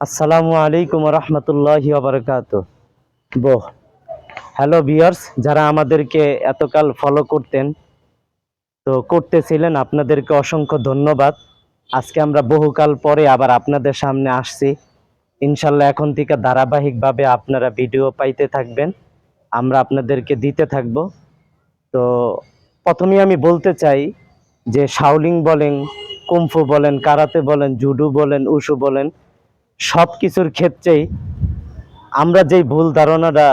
আসসালামু আলাইকুম রহমতুল্লাহি বারকাত বো হ্যালো বিয়ার্স যারা আমাদেরকে এতকাল ফলো করতেন, তো করতেছিলেন, আপনাদেরকে অসংখ্য ধন্যবাদ। আজকে আমরা বহুকাল পরে আবার আপনাদের সামনে আসছি। ইনশাল্লাহ এখন থেকে ধারাবাহিকভাবে আপনারা ভিডিও পাইতে থাকবেন, আমরা আপনাদেরকে দিতে থাকব। তো প্রথমেই আমি বলতে চাই যে শাওলিং বলেন, কুম্ফু বলেন, কারাতে বলেন, জুডু বলেন উশু বলেন সব কিছুর ক্ষেত্রেই আমরা যেই ভুল ধারণাটা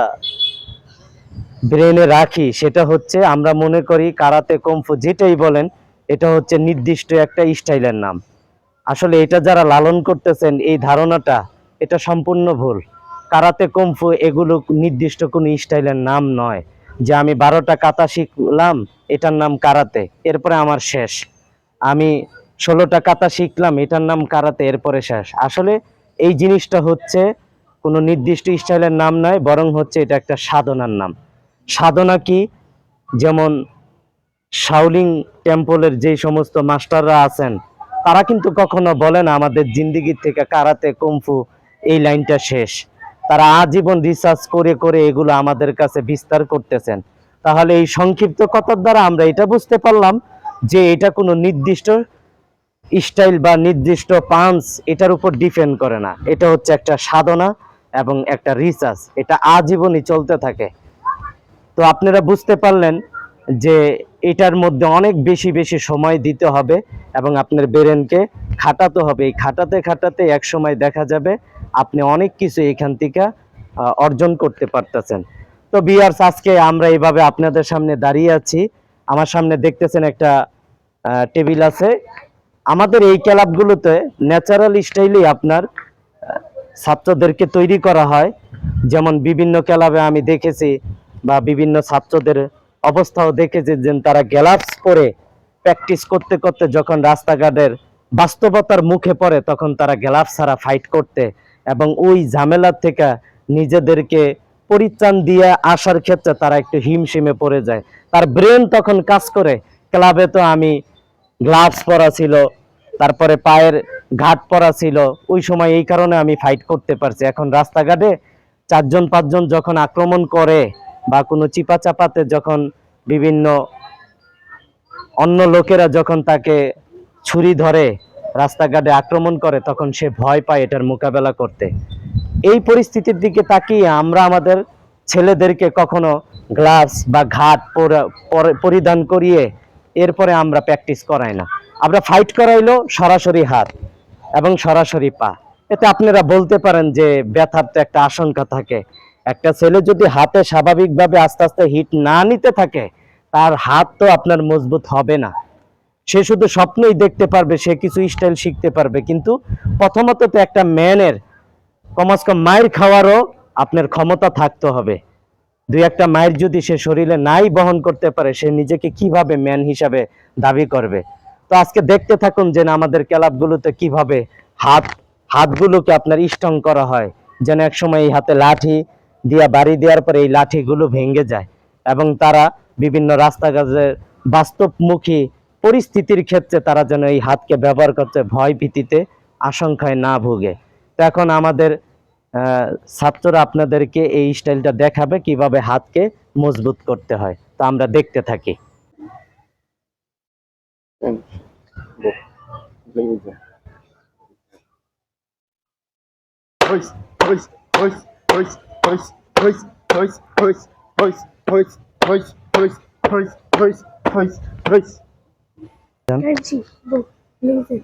ব্রেনে রাখি, সেটা হচ্ছে আমরা মনে করি কারাতে কমফু যেটাই বলেন, এটা হচ্ছে নির্দিষ্ট একটা স্টাইলের নাম। আসলে এটা যারা লালন করতেছেন, এই ধারণাটা, এটা সম্পূর্ণ ভুল। কারাতে কমফু এগুলো নির্দিষ্ট কোনো স্টাইলের নাম নয়। যে আমি বারোটা কাতা শিখলাম, এটার নাম কারাতে, এরপরে আমার শেষ। আমি ষোলোটা কাতা শিখলাম, এটার নাম কারাতে, এরপরে শেষ। আসলে এই জিনিসটা হচ্ছে কোনো নির্দিষ্ট স্টাইলের নাম নয় বরং হচ্ছে এটা একটা সাধনার নাম। সাধনা কি? যেমন শাওলিং টেম্পলের যে সমস্ত মাস্টাররা আছেন, তারা কিন্তু কখনো বলে না, আমাদের জিন্দিগির থেকে কারাতে, কুমফু, এই লাইনটা শেষ। তারা আজীবন রিসার্চ করে করে এগুলো আমাদের কাছে বিস্তার করতেছেন। তাহলে এই সংক্ষিপ্ত কথার দ্বারা আমরা এটা বুঝতে পারলাম যে এটা কোনো নির্দিষ্ট স্টাইল বা নির্দিষ্ট পাঞ্চ এটার উপর ডিপেন্ড করে না। এটা হচ্ছে একটা সাধনা এবং একটা রিসার্চ। এটা আজীবনই চলতে থাকে। তো আপনারা বুঝতে পারলেন যে এটার মধ্যে অনেক বেশি বেশি সময় দিতে হবে এবং আপনার ব্রেনকে খাটাতে হবে। এই খাটাতে খাটাতে এক সময় দেখা যাবে আপনি অনেক কিছু এখান থেকে অর্জন করতে পারতেছেন। তো বিয়ার্স আজকে আমরা এইভাবে আপনাদের সামনে দাঁড়িয়ে আছি। আমার সামনে দেখতেছেন একটা টেবিল আছে। আমাদের এই ক্লাবগুলোতে ন্যাচারাল স্টাইলেই আপনার ছাত্রদেরকে তৈরি করা হয়। যেমন বিভিন্ন ক্লাবে আমি দেখেছি বা বিভিন্ন ছাত্রদের অবস্থাও দেখেছি যে তারা গ্লাভস পরে প্র্যাকটিস করতে করতে যখন রাস্তাঘাটের বাস্তবতার মুখে পড়ে, তখন তারা গ্লাভস ছাড়া ফাইট করতে এবং ওই ঝামেলার থেকে নিজেদেরকে পরিত্রাণ দিয়ে আসার ক্ষেত্রে তারা একটু হিমশিমে পড়ে যায়। তার ব্রেন তখন কাজ করে। ক্লাবে তো আমি গ্লাভস পরা ছিল, তারপরে পায়ের ঘাট পরা ছিল। ওই সময় এই কারণে আমি ফাইট করতে পারছি। এখন রাস্তাঘাটে চারজন, পাঁচজন যখন আক্রমণ করে বা কোনো চিপা চাপাতে যখন বিভিন্ন অন্য লোকেরা যখন তাকে ছুরি ধরে রাস্তাঘাটে আক্রমণ করে, তখন সে ভয় পায় এটার মোকাবেলা করতে। এই পরিস্থিতির দিকে তাকিয়ে আমরা আমাদের ছেলেদেরকে কখনো গ্লাভস বা ঘাট পরা- পরিধান করিয়ে এরপরে আমরা প্র্যাকটিস করাই না। আমরা ফাইট করাইলো সরাসরি হাত এবং সরাসরি পা। এতে আপনারা বলতে পারেন যে ব্যথার তো একটা আশঙ্কা থাকে। একটা ছেলে যদি হাতে স্বাভাবিকভাবে আস্তে আস্তে হিট না নিতে থাকে, তার হাত তো আপনার মজবুত হবে না। সে শুধু স্বপ্নই দেখতে পারবে, সে কিছু স্টাইল শিখতে পারবে। কিন্তু প্রথমত তো একটা ম্যানের কমাস কম মায়ের খাওয়ারও আপনার ক্ষমতা থাকতে হবে। দুই একটা মায়ের যদি সে শরীরে নাই বহন করতে পারে, সে নিজেকে কীভাবে ম্যান হিসাবে দাবি করবে? তো আজকে দেখতে থাকুন যে না আমাদের ক্লাবগুলোতে কীভাবে হাত, হাতগুলোকে আপনার স্ট্রং করা হয়। যেন একসময় এই হাতে লাঠি দিয়া, বাড়ি দেওয়ার পরে এই লাঠিগুলো ভেঙে যায় এবং তারা বিভিন্ন রাস্তাঘাটের বাস্তবমুখী পরিস্থিতির ক্ষেত্রে তারা যেন এই হাতকে ব্যবহার করতে ভয় ভীতিতে, আশঙ্কায় না ভোগে। তো এখন আমাদের ছাত্ররা আপনাদেরকে এই স্টাইলটা দেখাবে কীভাবে হাতকে মজবুত করতে হয় তো আমরা দেখতে থাকি Energy, book, music.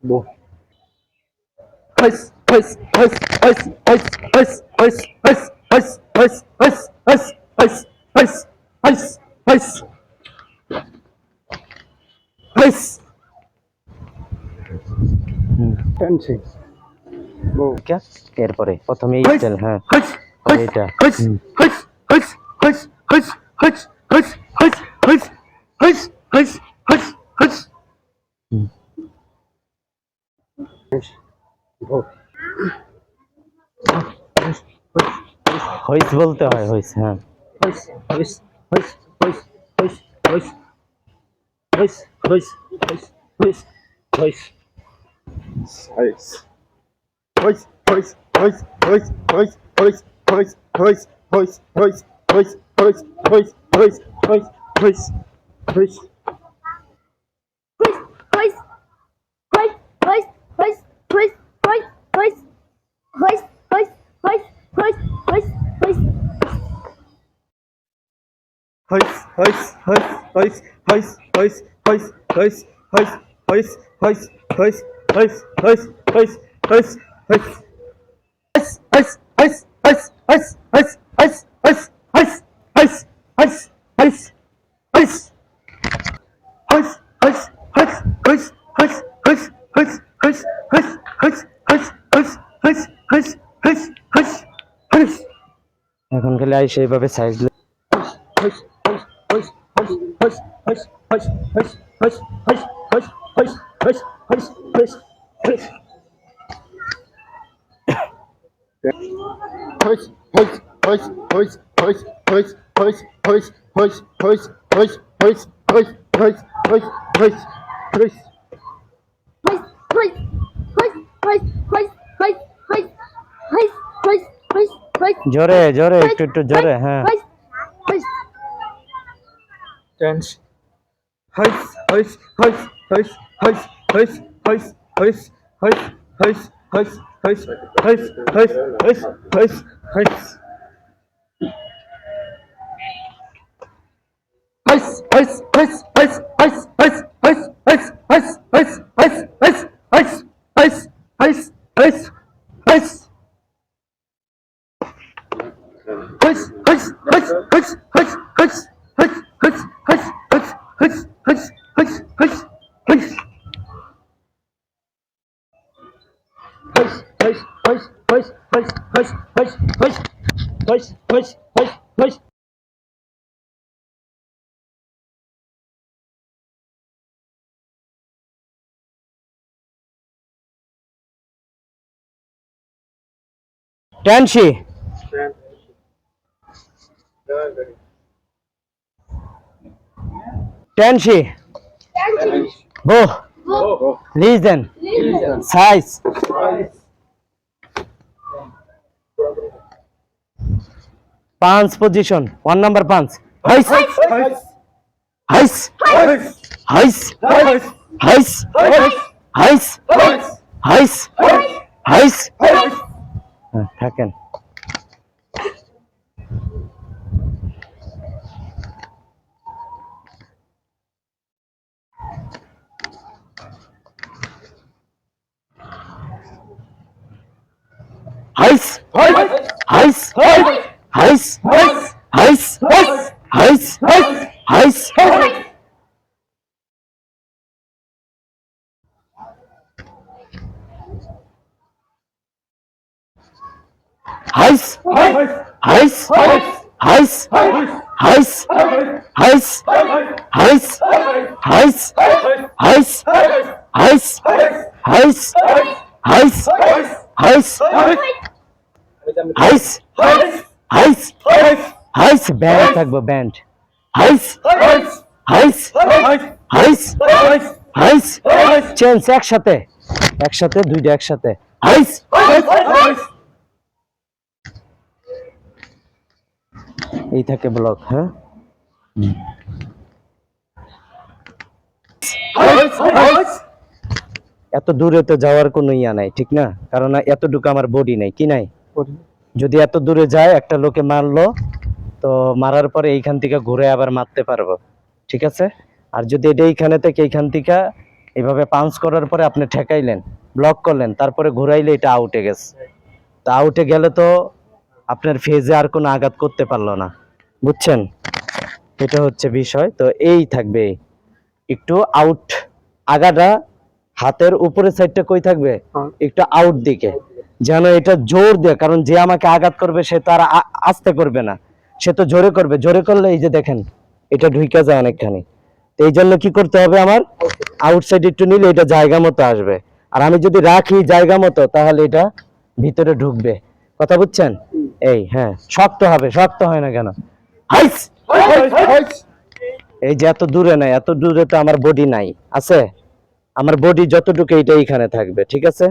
hoist. Bo. Hoist, hoist, hoist, hoist, hoist, hoist, hoist, hoist, hoist, hoist, hoist, hoist, hoist, hoist, hoist, hoist. Hoist. টেনশি বউ এরপরে প্রথমে এই স্টাইল হ্যাঁ হস হস এটা হস হুম। হস হস হস হস হস হস হস হস হস হস হস হইস বলতে হয় হইস হ্যাঁ হস হস হস হস হস হস হস হস হস হস হস হস Hoist, hoist, hoist, hoist, hoist, hoist, hoist, hoist, hoist, hoist, hoist, hoist, hoist, hoist, hoist, hoist, Hoist, hoist, hoist, hoist, hoist, hoist, hoist, hoist, hoist, hoist, hoist, hoist, hoist, hoist, hoist, hoist. এখন খালি আইসে এইভাবে size hoist, hoist, hoist, hoist, hoist, hoist, hoist, hoist, hoist. Hoist, hoist, hoist, hoist, hoist, hoist, hoist, hoist, hoist, hoist, hoist, জোরে জোরে একটু একটু জোরে হ্যাঁ hoist, hoist. Dance. Hoist, hoist, hoist, hoist, hoist, hoist, hoist, hoist, hoist, hoist, hoist, hoist, hoist, hoist, hoist, hoist, hoist. Hıç, hıç, hıç, hıç, hıç, hıç, hıç, hıç, hıç, hıç. টেনশি টেনশি বো লিজেন সাইজ পাঁচ position one number পাঁচ হাইস হাইস হাইস হাইস হাইস হাইস হাইস হ্যাঁ, থাকেন হাইস হাইস হাইস হাইস হাইস হাইস হাইস হাইস হাইস হাইস হাইস হাইস হাইস হাইস হাইস হাইস হাইস হাইস হাইস হাইস হাইস ব্যান্ড থাকব ব্যান্ড হাইস হাইস হাইস হাইস চেঞ্জ একসাথে একসাথে দুইটা একসাথে হাইস এই থাকে ব্লক হ্যাঁ? এত দূরে তো যাওয়ার কোনো ইয়া নাই ঠিক না? কারণ এতটুকু আমার বডি নাই কি নাই? যদি এত দূরে যায় একটা লোকে মারলো তো মারার পরে এইখান থেকে ঘুরে আবার মারতে পারব ঠিক আছে? আর যদি এটা এইখানে থেকে এইখান থেকে এইভাবে পাঞ্চ করার পরে আপনি ঠেকাইলেন ব্লক করলেন তারপরে ঘুরাইলে এটা আউটে গেছে। তা আউটে গেলে তো আপনার ফেজে আর কোনো আঘাত করতে পারল না। বুঝছেন? এটা হচ্ছে বিষয়। তো এই থাকবে। একটু আউট আগাটা হাতের উপরের সাইডটা কই থাকবে? হ্যাঁ। একটু আউট দিকে। যেন এটা জোর দেয় কারণ যে আমাকে আঘাত করবে সে তো আর আস্তে করবে না। সে তো জোরে করবে। জোরে করলে এই যে দেখেন এটা ঢুইকা যায় অনেকখানি। তো এই জন্য কি করতে হবে আমার? আউটসাইড একটু নিলে এটা জায়গা মতো আসবে। আর আমি যদি রাখি জায়গা মতো তাহলে এটা ভিতরে ঢুকবে। কথা বুঝছেন? এই হ্যাঁ শক্ত হবে শক্ত হয় না কেন? এই যে এত দূরে নাই এত দূরে তো আমার বডি নাই আছে আমার বডি যতটুকু এইটা এইখানে থাকবে ঠিক আছে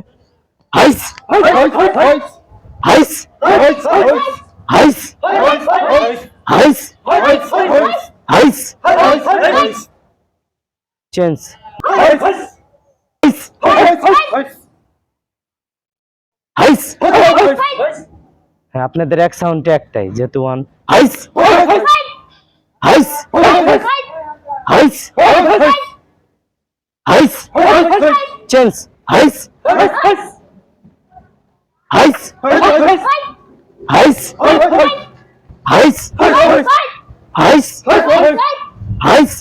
চেঞ্জ হাইস হাইস হ্যাঁ আপনাদের এক সাউন্ডে একটাই যেহেতু ওয়ান হাইস হাইস হাইস হাইস চেঞ্জ হাইস হাইস হাইস হাইস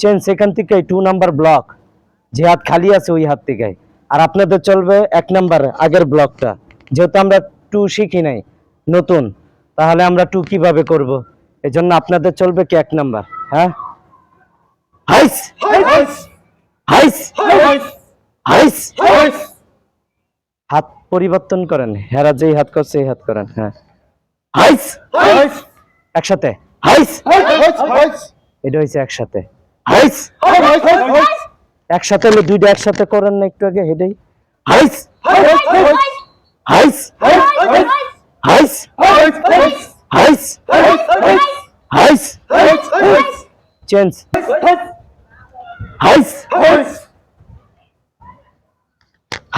চেঞ্জ সেখান থেকে টু নাম্বার ব্লক যে হাত খালি আছে, ওই হাত থেকে। আর আপনাদের চলবে এক নাম্বার আগের ব্লকটা যেহেতু আমরা টু শিখি নাই, নতুন। তাহলে আমরা টু কীভাবে করব এই জন্য আপনাদের চলবে কি এক নাম্বার হ্যাঁ হাইস হাইস হাইস হাত পরিবর্তন করেন হেরা যেই হাত করছে এই হাত করেন হ্যাঁ হাইস একসাথে হাইস এটা হয়েছে একসাথে হাইস একসাথে হলে দুইটা একসাথে করেন না একটু আগে হেডেই হাইস হাইস হাইস হাইস হাইস চেঞ্জ। হাইস।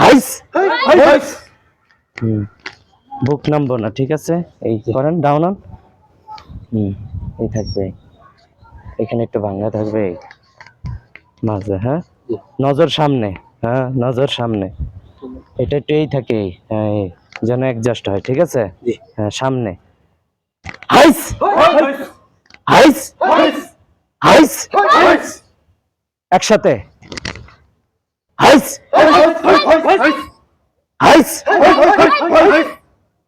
হাইস। হুম। বুক নামবো না ঠিক আছে? এই করেন ডাউন অন হুম এই থাকবে। এখানে একটু ভাঙ্গা থাকবে মাঝে হ্যাঁ? নজর সামনে হ্যাঁ? নজর সামনে। এটা একটু এই থাকে হ্যাঁ যেন অ্যাডজাস্ট হয় ঠিক আছে? হ্যাঁ সামনে। হাইস! হাইস! হাইস! একসাথে। হাইস! হাইস!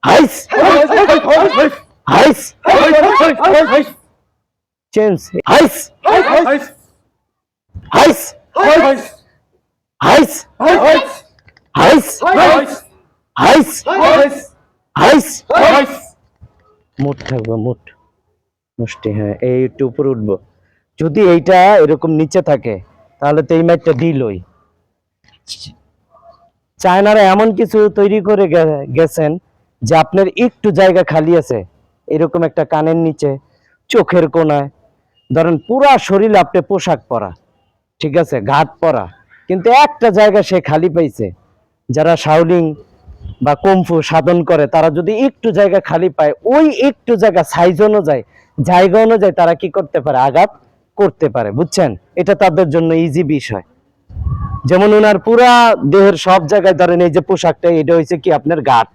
হাইস! হাইস! চেঞ্জ। হাইস! হাইস! হাইস! হাইস! হাইস! হাইস! মুঠ থাকবে মুঠ মুষ্টি হ্যাঁ এই একটু উপরে উঠবো। যদি এইটা এরকম নিচে থাকে, তাহলে তো এই ম্যাচটা দিলই। চায়নারা এমন কিছু তৈরি করে গেছেন যে আপনার একটু জায়গা খালি আছে, এরকম একটা কানের নিচে, চোখের কোনায়। ধরেন পুরা শরীরে আপনি পোশাক পরা, ঠিক আছে, ঘাট পরা, কিন্তু একটা জায়গা সে খালি পাইছে। যারা শাওলিং বা কমফু সাধন করে, তারা যদি একটু জায়গা খালি পায়, ওই একটু জায়গা সাইজ অনুযায়ী, জায়গা অনুযায়ী তারা কি করতে পারে? আঘাত? করতে পারে, বুঝছেন? এটা তাদের জন্য ইজি বিষয়। যেমন ওনার পুরা দেহের সব জায়গায় ধরেন এই যে পোশাকটা, এটা হয়েছে কি আপনার গাঠ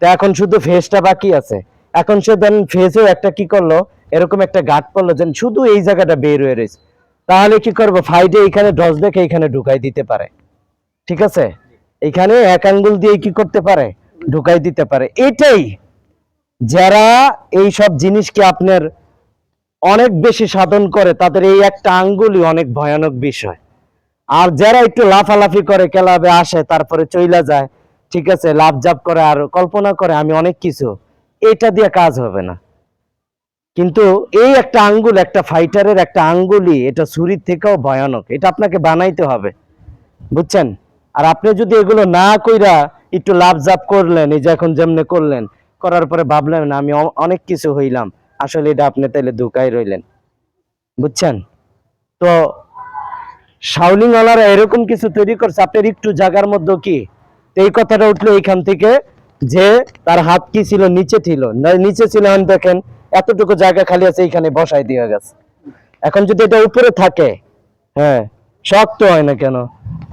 তা এখন শুধু ফেসটা বাকি আছে। এখন সে দেন ফেসেও একটা কি করল, এরকম একটা গাঠ পড়ল যেন শুধু এই জায়গাটা বের হয়ে রয়েছে। তাহলে কি করব? ফাইডে এখানে ডস দেখে এখানে ঢুকাই দিতে পারে। ঠিক আছে? এখানে এক আঙ্গুল দিয়ে কি করতে পারে? ঢুকাই দিতে পারে। এটাই। যারা এই সব জিনিসকে আপনার অনেক বেশি সাধন করে, তাদের এই একটা আঙ্গুলই অনেক ভয়ানক বিষয়। আর যারা একটু লাফালাফি করে, ক্লাবে আসে, তারপরে চইলা যায়, ঠিক আছে লাভ জাপ করে আর কল্পনা করে আমি অনেক কিছু, এটা দিয়ে কাজ হবে না। কিন্তু এই একটা আঙ্গুল, একটা ফাইটারের একটা আঙ্গুলই এটা ছুরির থেকেও ভয়ানক, এটা আপনাকে বানাইতে হবে, বুঝছেন? আর আপনি যদি এগুলো না কইরা একটু লাভ জাপ করলেন, এই যে এখন যেমনে করলেন, করার পরে ভাবলেন, আমি অনেক কিছু হইলাম আসলে এটা আপনি তাইলে দুকাই রইলেন। বুঝছেন? তো শাওলিং ওয়ালারা এরকম কিছু তৈরি করছে, আপনার একটু জায়গার মধ্যে কি? এই কথাটা উঠল এইখান থেকে যে তার হাত কি ছিল, নিচে ছিল। নিচে ছিল এখন দেখেন, এতটুকু জায়গা খালি আছে, এইখানে বসাই দিয়ে গেছে। এখন যদি এটা উপরে থাকে হ্যাঁ শক্ত হয় না কেন?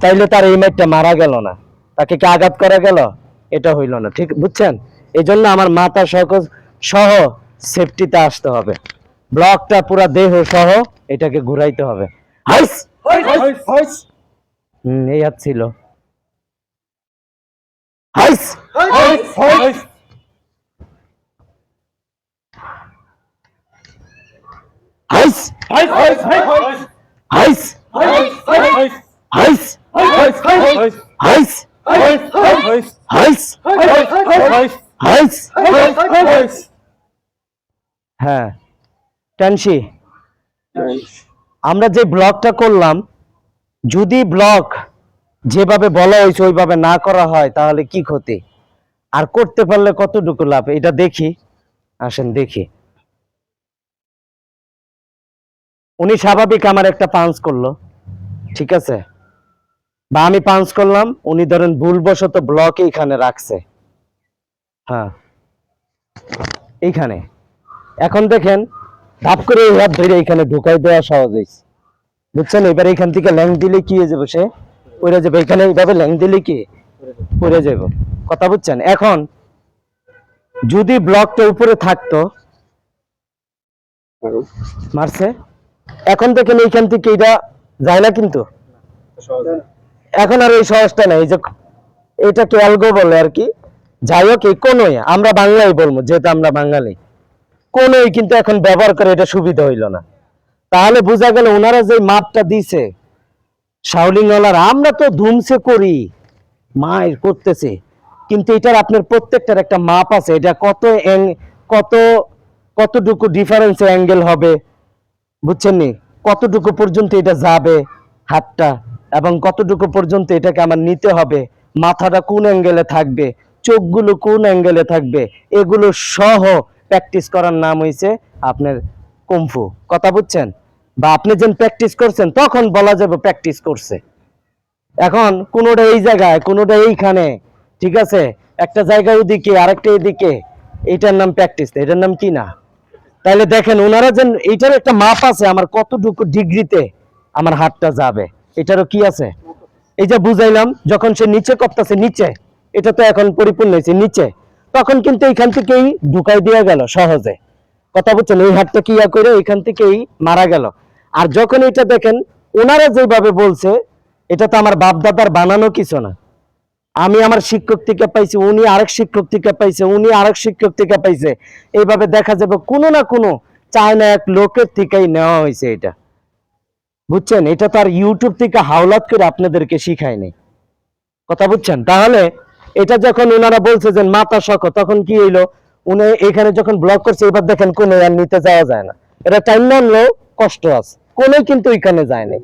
তাইলে তার এই ম্যাচটা মারা গেল না। তাকে কি আঘাত করা গেল? এটা হইল না, ঠিক? বুঝছেন? এই জন্য আমার মাথা সহ সহ সেফটিতে আসতে হবে ব্লকটা পুরা দেহ সহ এটাকে ঘুরাইতে হবে হাইস হুম এই হাত ছিল হাইস হইস হইস হাইস হইস হইস হইস হাইস হইস হইস হাইস হইস হইস হাইস হইস হইস হাইস হইস হাইস হইস হ্যাঁ। টানসি আমরা যে ব্লগটা করলাম, যদি ব্লগ যেভাবে বলা হয়েছে ওইভাবে না করা হয়, তাহলে কি ক্ষতি? আর করতে পারলে কতটুকু লাভ? এটা দেখি। আসেন দেখি। উনি স্বাভাবিক আমার একটা পাঞ্চ করল। ঠিক আছে? বা আমি পাঞ্চ করলাম, উনি ধরেন ভুলবশত ব্লক এইখানে রাখছে। হ্যাঁ। এইখানে। এখন দেখেন, ধাপ করে এই হাত ধরে এখানে ঢুকাই দেওয়া সহজ হয়েছে। বুঝছেন? এবার এখান থেকে ল্যাং দিলে কি হয়ে যাবে সে? পড়ে যাবে। এখানে এইভাবে ল্যাং দিলে কি? পড়ে যাব। কথা বুঝছেন? এখন যদি ব্লকটা উপরে থাকতো, মারছে। এখন দেখেন এইখান থেকে এটা যায় না কিন্তু। এখন আর এই সহজটা নাই। যে এটাকে অ্যালগো বলে আর কি। যাই হোক, এই কোনোই। আমরা বাংলাই বলব, যেহেতু আমরা বাঙালি। কোনোই কিন্তু এখন ব্যবহার করে এটা সুবিধা হইল না। তাহলে বোঝা গেল ওনারা যে মাপটা দিছে শাওলিং আমরা তো ধুমসে করি, মায়ের করতেছে, কিন্তু এটার আপনার প্রত্যেকটার একটা মাপ আছে, এটা কত কত, কতটুকু ডিফারেন্স অ্যাঙ্গেল হবে, বুঝছেন নি? কতটুকু পর্যন্ত এটা যাবে হাতটা, এবং কতটুকু পর্যন্ত এটাকে আমার নিতে হবে, মাথাটা কোন অ্যাঙ্গেলে থাকবে, চোখগুলো কোন অ্যাঙ্গেলে থাকবে, এগুলো সহ প্র্যাকটিস করার নাম হইছে আপনার কুমফু। কথা বুঝছেন? বা আপনি যেন প্র্যাকটিস করছেন, তখন বলা যাবে প্র্যাকটিস করছে। এখন কোনোটা এই জায়গায়, কোনোটা এইখানে, ঠিক আছে? একটা জায়গা ওদিকে, আরেকটা এদিকে, এটার নাম প্র্যাকটিস। এটার নাম কি না? তাহলে দেখেন, ওনারা যেন এইটার একটা মাপ আছে, আমার কতটুকু ডিগ্রিতে আমার হাতটা যাবে। এটারও কি আছে? এই যে বুঝাইলাম, যখন সে নিচে করতেছে নিচে, এটা তো এখন পরিপূর্ণ হয়েছে, নিচে। তখন কিন্তু এইখান থেকেই ঢুকাই দেওয়া গেল সহজে। কথা বলছেন, এই হাতটা কি ইয়া করে? এখান থেকেই মারা গেল। আর যখন এটা দেখেন, ওনারা যেভাবে বলছে, এটা তো আমার বাপ দাদার বানানো কিছু না। আমি আমার শিক্ষক থেকে পাইছি, উনি আরেক শিক্ষক থেকে পাইছে, উনি আরেক শিক্ষক থেকে পাইছে। এইভাবে দেখা যাবে কোনো না কোনো চায়না এক লোকের থেকেই নেওয়া হয়েছে এটা। বুঝছেন? এটা তো আর ইউটিউব থেকে হাওলাত করে আপনাদেরকে শিখায়নি। কথা বুঝছেন? তাহলে এটা যখন ওনারা বলছে যে মাথা শখ তখন কি হইল? উনি এখানে যখন ব্লক করছে, এবার দেখেন কোনো আর নিতে যাওয়া যায় না। এটা টাইম না আনলেও কষ্ট আছে। কোনো কিন্তু এখানে যায় নাই।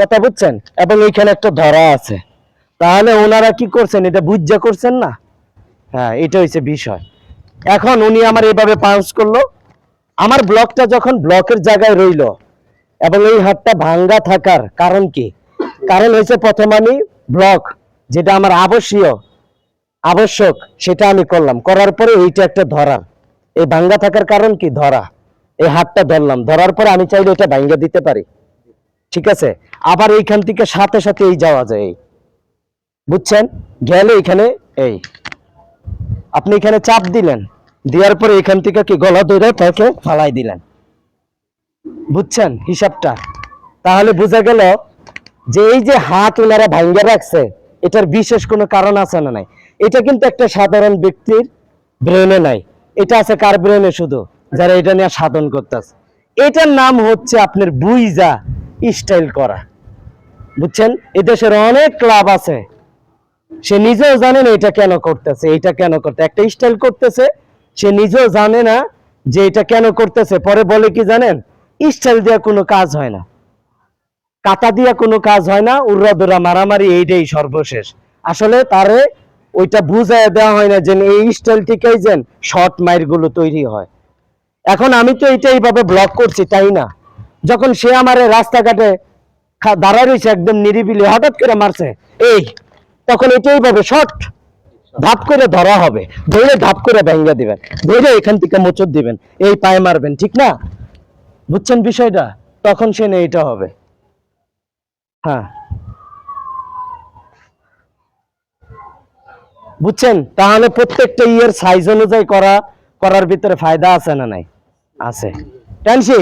কথা বুঝছেন? এবং এইখানে একটা ধরা আছে। তাহলে ওনারা কি করছেন? এটা বুঝা করছেন না? হ্যাঁ এটা হচ্ছে বিষয়। এখন উনি আমার এইভাবে পাঞ্চ করল। আমার ব্লকটা যখন ব্লকের জায়গায় রইল, এবং এই হাতটা ভাঙ্গা থাকার কারণ কি? কারণ হয়েছে প্রথম আমি ব্লক যেটা আমার আবশ্যীয়, আবশ্যক, সেটা আমি করলাম। করার পরে এইটা একটা ধরা। এই ভাঙ্গা থাকার কারণ কি? ধরা। এই হাতটা ধরলাম। ধরার পরে আমি চাইলে এটা ভাঙ্গা দিতে পারি। ঠিক আছে? আবার এইখান থেকে সাথে সাথে এই যাওয়া যায়, এই। বুঝছেন? গেলে এখানে এই। আপনি এখানে চাপ দিলেন। দেওয়ার পরে এখান থেকে কি গলা ধরে তাকে ফালাই দিলেন। বুঝছেন হিসাবটা? তাহলে বোঝা গেল যে এই যে হাত ওনারা ভাঙ্গা রাখছে এটার বিশেষ কোনো কারণ আছে না নাই। এটা কিন্তু একটা সাধারণ ব্যক্তির ব্রেনে নাই। এটা আছে কার ব্রেনে শুধু? যারা এটা নিয়ে সাধন করতেছে। এটার নাম হচ্ছে আপনার বুইজা স্টাইল করা। বুঝছেন? এদেশের অনেক ক্লাব আছে। সে নিজেও জানে না এটা কেন করতেছে, এটা কেন করতে একটা স্টাইল করতেছে, সে নিজেও জানে না যে এটা কেন করতেছে। পরে বলে কি জানেন? স্টাইল দেওয়া কোনো কাজ হয় না। কাটা দিয়া কোনো কাজ হয় না উড়াদুরা মারামারি, এইটাই সর্বশেষ। আসলে তারে ওইটা বুঝায় দেওয়া হয় না যে এই স্টাইল থেকেই যেন শর্ট মাইরগুলো তৈরি হয়। এখন আমি তো এটা এইভাবে ব্লক করছি, তাই না? যখন সে আমারে রাস্তাঘাটে দাঁড়ায় রয়েছে একদম নিরিবিলি, হঠাৎ করে মারছে, এই, তখন এটা এইভাবে শর্ট ধাপ করে ধরা হবে। ধরে ধাপ করে ভেঙ্গা দিবেন ধরে এখান থেকে মোচর দিবেন, এই পায়ে মারবেন, ঠিক না? বুঝছেন বিষয়টা? তখন সে এটা হবে। হ্যাঁ। বুঝছেন? তাহলে প্রত্যেকটা ইয়ের সাইজ অনুযায়ী করা, করার ভিতরে ফায়দা আছে না নাই? আছে। টানছি